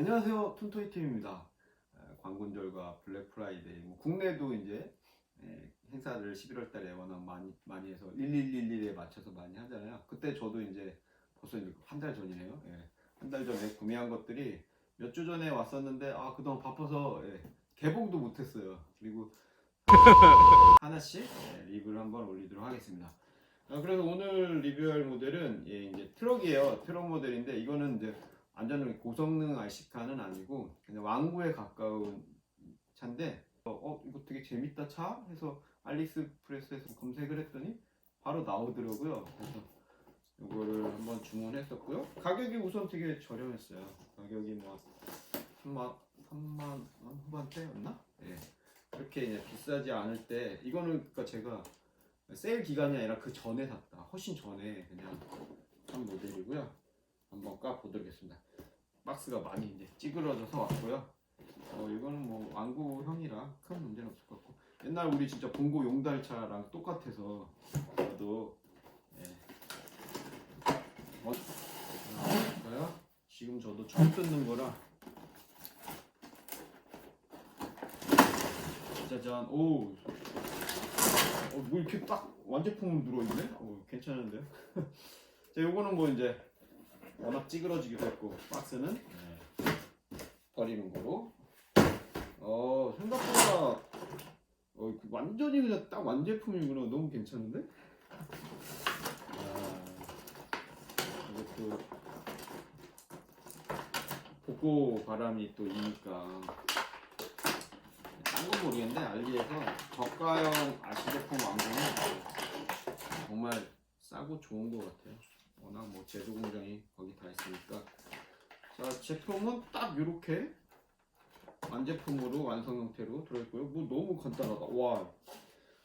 안녕하세요 툰토이팀입니다. 광군절과 블랙프라이데이 뭐 국내도 이제 예, 행사를 11월 달에 워낙 많이 많이 해서 1111에 맞춰서 많이 하잖아요. 그때 저도 이제 벌써 한 달 전이네요. 예, 한달 전에 구매한 것들이 몇 주 전에 왔었는데 아 그동안 바빠서 예, 개봉도 못했어요. 그리고 하나씩 예, 리뷰를 한번 올리도록 하겠습니다. 아, 그래서 오늘 리뷰할 모델은 예, 이제 트럭이에요. 트럭 모델인데 이거는 이제 완전 고성능 RC카는 아니고 그냥 왕구에 가까운 차인데 어, 어, 이거 되게 재밌다 차? 해서 알리스프레스에서 검색을 했더니 바로 나오더라고요. 그래서 이거를 한번 주문했었고요. 가격이 우선 되게 저렴했어요. 가격이 뭐 3만 3만 원 후반대였나? 예. 그렇게 이제 비싸지 않을 때 이거는 그러니까 제가 세일 기간이 아니라 그 전에 샀다. 훨씬 전에 그냥 산 모델이고요 한번 까보도록 하겠습니다. 박스가 많이 이제 찌그러져서 왔고요. 어, 이거는 뭐 왕구형이라 큰 문제는 없을 것 같고 옛날 우리 진짜 봉고 용달차랑 똑같아서 저도 예. 어, 볼까요? 지금 저도 처음 뜯는 거라 짜잔 오, 어, 뭐 이렇게 딱 완제품으로 들어있네? 어, 괜찮은데요? 자, 요거는 뭐 이제 워낙 찌그러지기도 했고 박스는 네, 버리는 거로. 어 생각보다 어, 완전히 그냥 딱 완제품이구나. 너무 괜찮은데? 아, 이것도 복고 바람이 또 이니까. 딴건 모르겠는데 알리에서 저가형 아시제품 왕고는 정말 싸고 좋은 것 같아요 워낙 뭐 제조 공장이 거기 다 있으니까. 자 제품은 딱 이렇게 완제품으로 완성 형태로 들어있고요. 뭐 너무 간단하다. 와.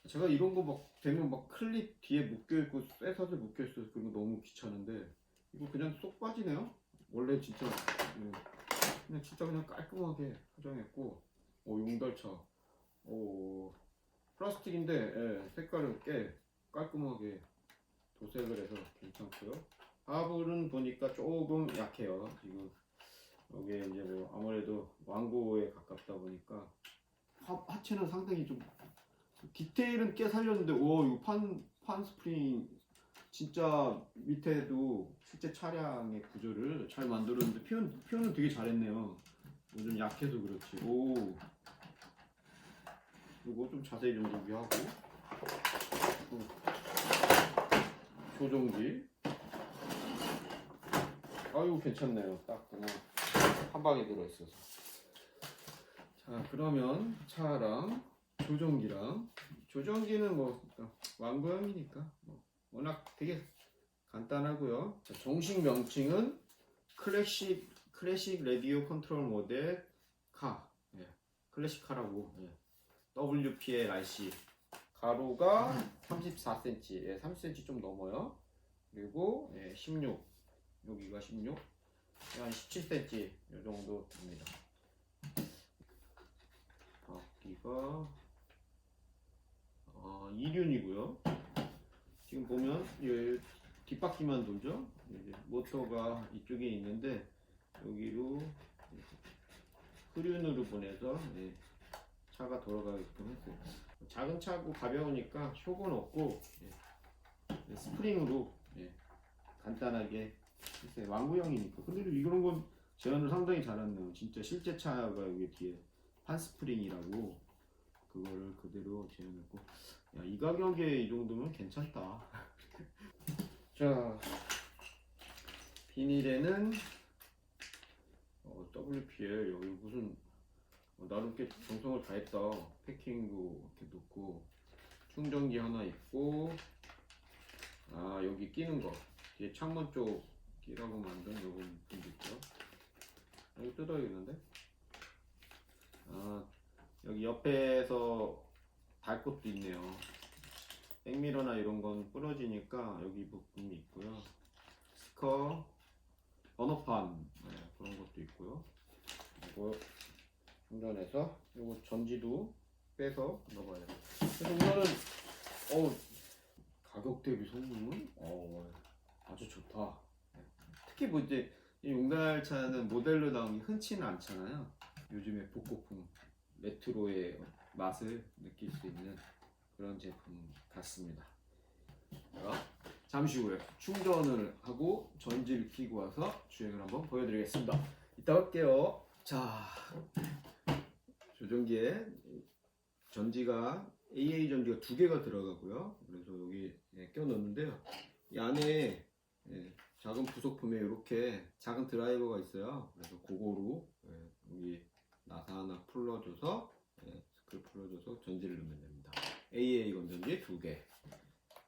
제가 이런 거 막 되면 막 클립 뒤에 묶여있고 쇠사슬 묶여있어서 그런 거 너무 귀찮은데 이거 그냥 쏙 빠지네요? 원래 진짜 음, 그냥 진짜 그냥 깔끔하게 포장했고. 오 용달차. 오 플라스틱인데 예, 색깔은 꽤 깔끔하게 도색을 해서 괜찮고요. 하불은 보니까 조금 약해요. 지금 여기에 이제 뭐 아무래도 왕고에 가깝다 보니까 하, 하체는 상당히 좀 디테일은 꽤 살렸는데 오 이거 판, 판 스프링 진짜 밑에도 실제 차량의 구조를 잘 만들었는데 표현, 표현은 되게 잘했네요. 요즘 약해서 그렇지. 오 이거 좀 자세히 좀 리뷰하고 또 조종기. 아유 괜찮네요. 딱 그냥 한 방에 들어있어서. 자 그러면 차랑 조종기랑 조종기는 뭐 왕고형이니까 뭐 워낙 되게 간단하고요. 자, 정식 명칭은 클래식 클래식 라디오 컨트롤 모델 카. 예, 클래식 카라고. 예. WPLRC 가로가 34cm, 예, 30cm 좀 넘어요. 그리고 예, 16, 여기가 16, 한 17cm 이 정도 됩니다. 바퀴가 어, 2륜이고요. 지금 보면 예, 뒷바퀴만 돌죠. 이제 모터가 이쪽에 있는데 여기로 후륜으로 보내서 예, 차가 돌아가게끔 했어요. 작은 차고 가벼우니까 쇼은 없고 예. 스프링으로 예. 간단하게 했어요. 왕구형이니까. 근데 이런 건 제안을 상당히 잘했네요. 진짜 실제 차가 여기 뒤에 판 스프링이라고 그거를 그대로 재현했고 야, 이 가격에 이 정도면 괜찮다. 자 비닐에는 어, WPL 여기 무슨 어, 나름 꽤 정성을 다했다. 패킹도 이렇게 놓고 충전기 하나 있고 아 여기 끼는 거 뒤에 창문 쪽 끼라고 만든 요거 분도 있죠. 아, 이거 뜯어야겠는데? 아 여기 옆에서 달 것도 있네요. 백미러나 이런 건 부러지니까 여기 부품이 있고요. 스티커, 번호판 네, 그런 것도 있고요. 그리고 충전해서 요거 전지도 빼서 넣어봐요. 그래서 우선은 어 가격 대비 성능은 어 아주 좋다. 특히 뭐 이제 이 용달차는 모델로 나온 게 흔치는 않잖아요. 요즘에 복고풍 레트로의 맛을 느낄 수 있는 그런 제품 같습니다. 자, 잠시 후에 충전을 하고 전지를 끼고 와서 주행을 한번 보여드리겠습니다. 이따 갈게요. 자, 조종기에 전지가 AA 전지가 두 개가 들어가고요. 그래서 여기 예, 껴 넣는데요. 이 안에 예, 작은 부속품에 이렇게 작은 드라이버가 있어요. 그래서 그거로 예, 여기 나사 하나 풀러줘서 예, 스크류 풀러줘서 전지를 넣으면 됩니다. AA 건전지 두 개.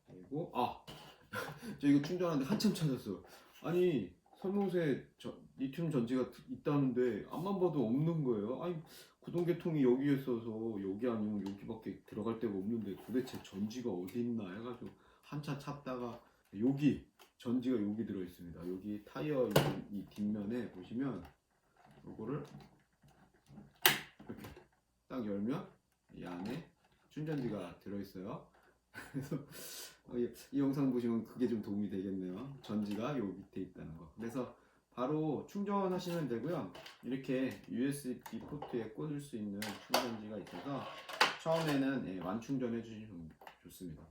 그리고 아, 저 이거 충전하는데 한참 찾았어. 아니 설명서에 저, 리튬 전지가 드- 있다는데 앞만 봐도 없는 거예요. 아니 구동계통이 여기에 있어서 여기 아니면 여기밖에 들어갈 데가 없는데 도대체 전지가 어디 있나 해가지고 한참 찾다가 여기 전지가 여기 들어 있습니다. 여기 타이어 이, 이 뒷면에 보시면 요거를 이렇게 딱 열면 이 안에 충전지가 들어 있어요. 그래서 어, 이, 이 영상 보시면 그게 좀 도움이 되겠네요. 전지가 요 밑에 있다는 거. 그래서 바로 충전하시면 되고요. 이렇게 USB 포트에 꽂을 수 있는 충전지가 있어서 처음에는 예, 완충전해 주시면 좋습니다.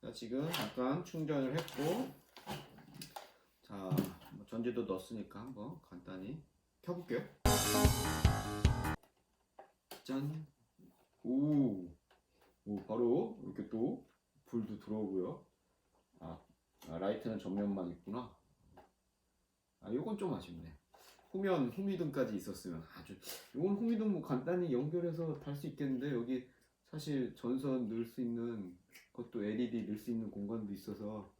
자, 지금 잠깐 충전을 했고 자뭐 전지도 넣었으니까 한번 간단히 켜볼게요. 짠. 오. 오 바로 이렇게 또 불도 들어오고요. 아, 아, 라이트는 전면만 있구나. 아 요건 좀 아쉽네. 후면 후미등까지 있었으면 아주 요건 후미등 뭐 간단히 연결해서 달 수 있겠는데 여기 사실 전선 넣을 수 있는 것도 LED 넣을 수 있는 공간도 있어서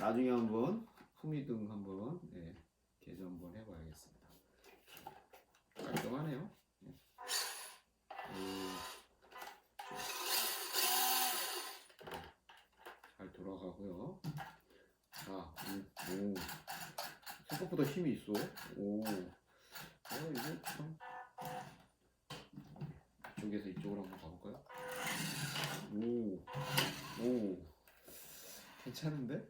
나중에 한번 후미등 한번 예, 개조 한번 해봐야겠습니다. 깔끔하네요. 예. 오, 잘 돌아가고요. 자, 오, 오. 생각보다 힘이 있어. 오, 어, 이거 참. 이쪽에서 이쪽으로 한번 가볼까요? 오, 오, 괜찮은데?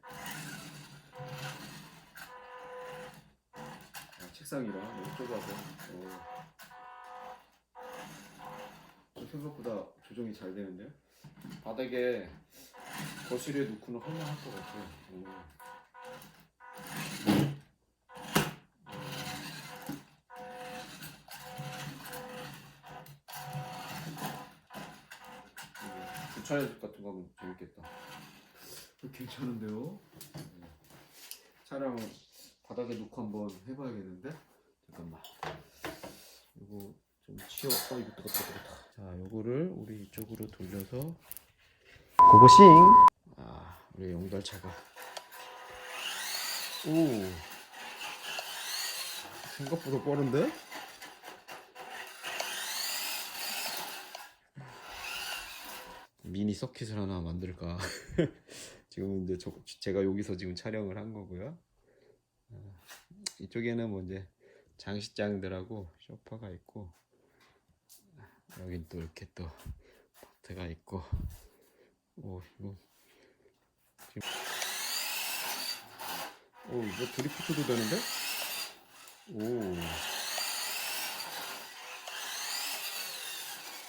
아, 책상이라 너무 좁아서. 어. 어, 생각보다 조정이 잘 되는데요? 바닥에 거실에 놓고는 할만할 것 같아요. 오. 주차 연습 같은 거 하면 재밌겠다. 어, 괜찮은데요? 네. 차량 바닥에 놓고 한번 해봐야겠는데? 잠깐만. 이거 좀 치워. 어, 이거 뜨겁다, 뜨겁다. 자, 요거를 우리 이쪽으로 돌려서. 고고싱! 아, 우리 용달차가. 오. 생각보다 빠른데? 미니 서킷을 하나 만들까. 지금 이제 저, 제가 여기서 지금 촬영을 한 거고요. 어, 이쪽에는 뭐 이제 장식장들하고 쇼파가 있고 여긴 또 이렇게 또 마트가 있고 오 이거 지금 오 이거 드리프트도 되는데? 오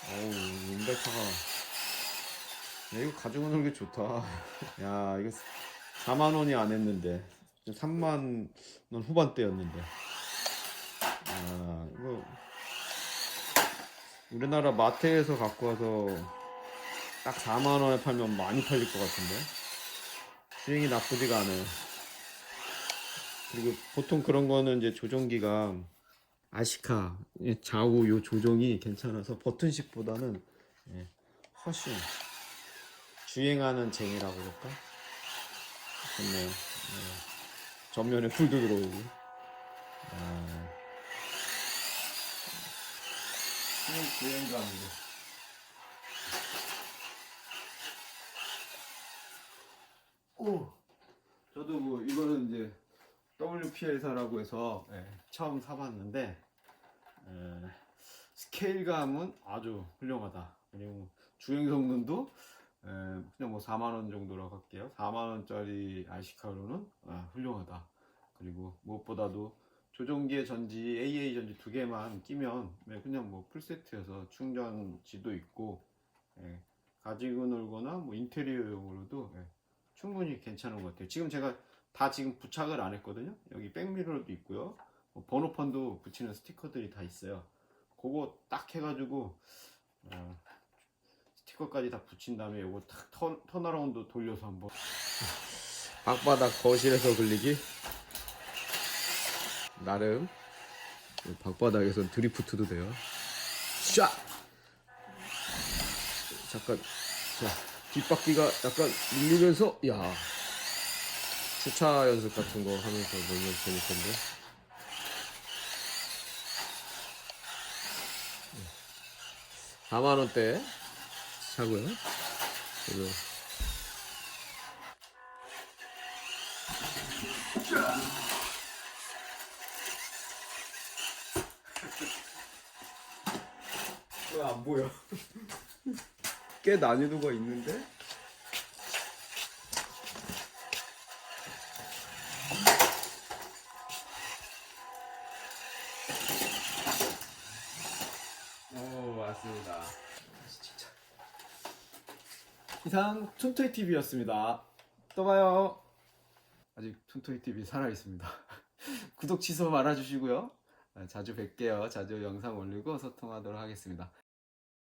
어우 인달차가 야, 이거 가지고 게 좋다. 야, 이거 4만 원이 안 했는데 3만 원 후반대였는데. 아, 이거 우리나라 마트에서 갖고 와서 딱 4만 원에 팔면 많이 팔릴 것 같은데. 주행이 나쁘지가 않아요. 그리고 보통 그런 거는 이제 조종기가 아시카 예, 좌우 요 조종이 괜찮아서 버튼식보다는 예, 훨씬 주행하는 쟁이라고 그럴까? 좋네요. 네. 전면에 불도 들어오고. 아. 주행감이네. 오. 저도 뭐 이거는 이제 WPL사라고 해서 예, 처음 사봤는데 에, 스케일감은 아주 훌륭하다. 그리고 주행 성능도 에, 그냥 뭐 4만 원 정도라고 할게요. 4만 원짜리 아시카로는 아, 훌륭하다. 그리고 무엇보다도 조종기의 전지 AA 전지 두 개만 끼면 네, 그냥 뭐 풀세트여서 충전지도 있고 예, 가지고 놀거나 뭐 인테리어용으로도 예, 충분히 괜찮은 것 같아요. 지금 제가 다 지금 부착을 안 했거든요. 여기 백미러도 있고요. 뭐 번호판도 붙이는 스티커들이 다 있어요. 그거 딱 해가지고 어, 스티커까지 다 붙인 다음에 요거 탁 턴, 턴어라운드 돌려서 한번. 방바닥 거실에서 걸리기? 나름 방바닥에서 드리프트도 돼요. 샷! 잠깐 자 뒷바퀴가 약간 밀리면서 야. 주차 연습 같은 거 하면서 놀면 재밌 텐데. 4만 원대 차고요 그리고 왜안 보여? 꽤 난이도가 있는데? 오 맞습니다. 이상 툰토이 TV였습니다. 또 봐요. 아직 툰토이 TV 살아 있습니다. 구독 취소 말아주시고요. 자주 뵐게요. 자주 영상 올리고 소통하도록 하겠습니다.